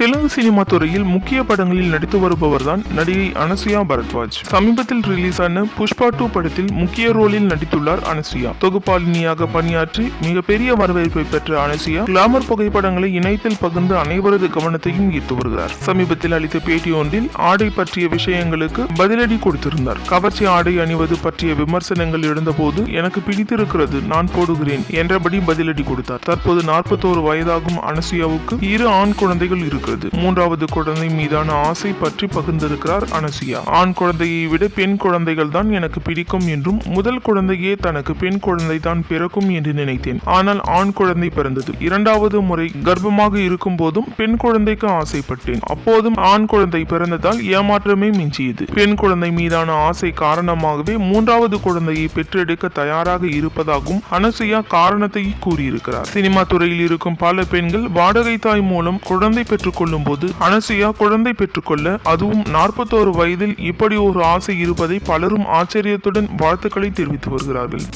Telugu cinema துறையில் முக்கிய படங்களில் நடித்து வருபவர்தான் நடிகை அனசுயா பரத்வாஜ். சமீபத்தில் ரிலீஸ் ஆன புஷ்பா டூ படத்தில் முக்கிய ரோலில் நடித்துள்ளார் அனசுயா. தொகுப்பாளினியாக பணியாற்றி மிகப்பெரிய வரவேற்பை பெற்ற அனசுயா கிளாமர் புகைப்படங்களை இணையத்தில் பகிர்ந்து அனைவரது கவனத்தையும் ஈர்த்து வருகிறார். சமீபத்தில் அளித்த பேட்டி ஒன்றில் ஆடை பற்றிய விஷயங்களுக்கு பதிலடி கொடுத்திருந்தார். கவர்ச்சி ஆடை அணிவது பற்றிய விமர்சனங்கள் எழுந்தபோது எனக்கு பிடித்திருக்கிறது நான் போடுகிறேன் என்றபடி பதிலடி கொடுத்தார். தற்போது நாற்பத்தோரு வயதாகும் அனசுயாவுக்கு இரு ஆண் குழந்தைகள் இருக்கிறது. மூன்றாவது குழந்தை மீதான ஆசை பற்றி பகிர்ந்திருக்கிறார் அனசியா. ஆண் குழந்தையை விட பெண் குழந்தைகள் தான் எனக்கு பிடிக்கும் என்றும் முதல் குழந்தையே தனக்கு பெண் குழந்தை தான் பிறக்கும் என்று நினைத்தேன். ஆனால் ஆண் குழந்தை பிறந்தது. இரண்டாவது முறை கர்ப்பமாக இருக்கும் போதும் பெண் குழந்தைக்கு ஆசைப்பட்டேன். அப்போதும் ஆண் குழந்தை பிறந்ததால் ஏமாற்றமே மிஞ்சியது. பெண் குழந்தை மீதான ஆசை காரணமாகவே மூன்றாவது குழந்தையை பெற்றெடுக்க தயாராக இருப்பதாகவும் அனசுயா காரணத்தை கூறியிருக்கிறார். சினிமா துறையில் இருக்கும் பல பெண்கள் வாடகை தாய் மூலம் குழந்தை கொள்ளும் போது அனசியா குழந்தை பெற்றுக்கொள்ள அதுவும் நாற்பத்தோரு வயதில் இப்படி ஒரு ஆசை இருப்பதை பலரும் ஆச்சரியத்துடன் வாழ்த்துக்களை தெரிவித்து வருகிறார்கள்.